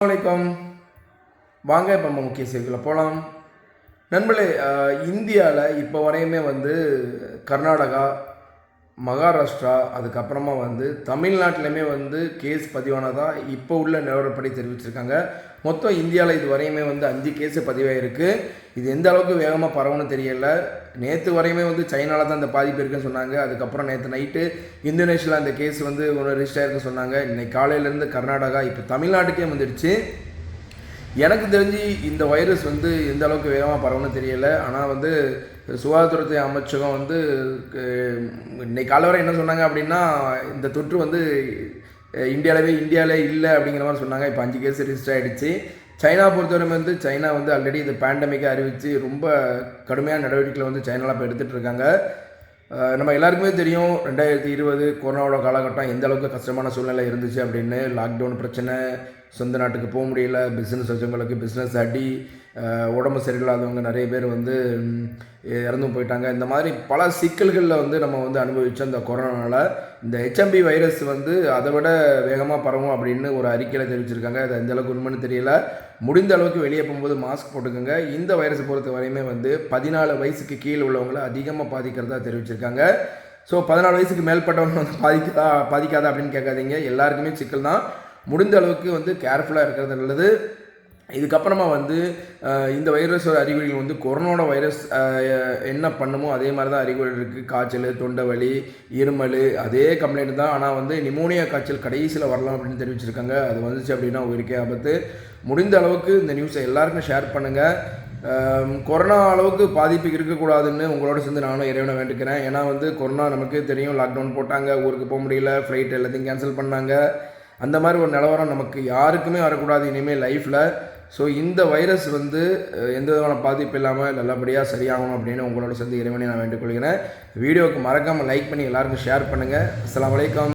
வணக்கம் வாங்க இப்போ நம்ம முக்கிய செய்திகளை போகலாம் நண்பர்களே இந்தியாவில் இப்போ வரையுமே வந்து கர்நாடகா மகாராஷ்டிரா அதுக்கப்புறமா வந்து தமிழ்நாட்டிலையுமே வந்து கேஸ் பதிவானதாக இப்போ உள்ள நிலவரப்படி தெரிவிச்சிருக்காங்க. மொத்தம் இந்தியாவில் இது வரையுமே வந்து அஞ்சு கேஸு பதிவாயிருக்கு. இது எந்த அளவுக்கு வேகமாக பரவும்னு தெரியல. நேற்று வரையுமே வந்து சைனாவில் தான் இந்த பாதிப்பு இருக்குன்னு சொன்னாங்க. அதுக்கப்புறம் நேற்று நைட்டு இந்தோனேஷியாவில் அந்த கேஸ் வந்து ஒன்று ரிஜிஸ்டர் ஆயிருக்குன்னு சொன்னாங்க. இன்னைக்கு காலையிலேருந்து கர்நாடகா இப்போ தமிழ்நாட்டுக்கே வந்துடுச்சு. எனக்கு தெரிஞ்சு இந்த வைரஸ் வந்து எந்த அளவுக்கு வேகமாக பரவும்னு தெரியல. ஆனால் வந்து சுகாதாரத்துறை அமைச்சகம் வந்து இன்னைக்கு காலை வரை என்ன சொன்னாங்க அப்படின்னா இந்த தொற்று வந்து அஹ், இந்தியாவிலே இந்தியாவிலே இல்லை அப்படிங்கிற மாதிரி சொன்னாங்க. இப்போ அஞ்சு கேஸ் ரிஜிஸ்டர் ஆகிடுச்சு சைனா பொறுத்தவரை வந்து சைனா வந்து ஆல்ரெடி இந்த பேண்டமிக்கை அறிவித்து ரொம்ப கடுமையான நடவடிக்கைகளை வந்து சைனாவில் இப்போ எடுத்துகிட்டு இருக்காங்க. நம்ம எல்லாருக்குமே தெரியும் ரெண்டாயிரத்தி இருபது கொரோனாவோட காலகட்டம் எந்த அளவுக்கு கஷ்டமான சூழ்நிலை இருந்துச்சு அப்படின்னு. லாக்டவுன் பிரச்சனை சொந்த நாட்டுக்கு போக முடியல பிஸ்னஸ் வச்சவங்களுக்கு பிஸ்னஸ் அடி உடம்பு சரியில்லாதவங்க நிறைய பேர் வந்து இறந்து இறந்தும் போயிட்டாங்க. இந்த மாதிரி பல சிக்கல்களில் வந்து நம்ம வந்து அனுபவித்தோம் இந்த கொரோனாவில் இந்த ஹெச்எம்பி வைரஸ் வந்து அதை விட வேகமாக பரவும் அப்படின்னு ஒரு அறிக்கையில் தெரிவிச்சிருக்காங்க. அது எந்த அளவுக்கு உண்மைன்னு தெரியல. முடிந்த அளவுக்கு வெளியே போகும்போது மாஸ்க் போட்டுக்கோங்க. இந்த வைரஸை பொறுத்த வரையுமே வந்து பதினாலு வயசுக்கு கீழே உள்ளவங்களை அதிகமாக பாதிக்கிறதா தெரிவிச்சிருக்காங்க. ஸோ பதினாலு வயசுக்கு மேற்பட்டவங்க வந்து பாதிக்காதா பாதிக்காதா அப்படின்னு கேட்காதீங்க. எல்லாருக்குமே சிக்கல் தான் முடிந்த அளவுக்கு வந்து கேர்ஃபுல்லாக இருக்கிறது நல்லது. இதுக்கப்புறமா வந்து இந்த வைரஸோட அறிகுறிகள் வந்து கொரோனாவோட வைரஸ் என்ன பண்ணுமோ அதே மாதிரி தான் அறிகுறிகள் இருக்குது காய்ச்சல் தொண்டை வலி இருமல் அதே கம்ப்ளைண்ட் தான். ஆனால் வந்து நிமோனியா காய்ச்சல் கடைசியில் வரலாம் அப்படின்னு தெரிவிச்சிருக்காங்க. அது வந்துச்சு அப்படின்னா உயிருக்கே ஆபத்து. முடிந்த அளவுக்கு இந்த நியூஸை எல்லாருக்கும் ஷேர் பண்ணுங்கள் கொரோனா அளவுக்கு பாதிப்பு இருக்கக்கூடாதுன்னு உங்களோட சேர்ந்து நானும் இறைவனை வேண்டிக்கிறேன். ஏன்னா வந்து கொரோனா நமக்கு தெரியும். லாக்டவுன் போட்டாங்க. ஊருக்கு போக முடியல. ஃப்ளைட் எல்லாத்தையும் கேன்சல் பண்ணாங்க. அந்த மாதிரி ஒரு நிலவரம் நமக்கு யாருக்குமே வரக்கூடாது இனிமேல் லைஃப்பில் ஸோ இந்த வைரஸ் வந்து எந்த விதமான பாதிப்பு இல்லாமல் நல்லபடியாக சரியாகணும் அப்படின்னு உங்களோட சேர்ந்து இறைவனை நான் வேண்டுகொள்கிறேன். வீடியோவுக்கு மறக்காமல் லைக் பண்ணி எல்லாருக்கும் ஷேர் பண்ணுங்கள் அஸ்லாம் வலைக்கம்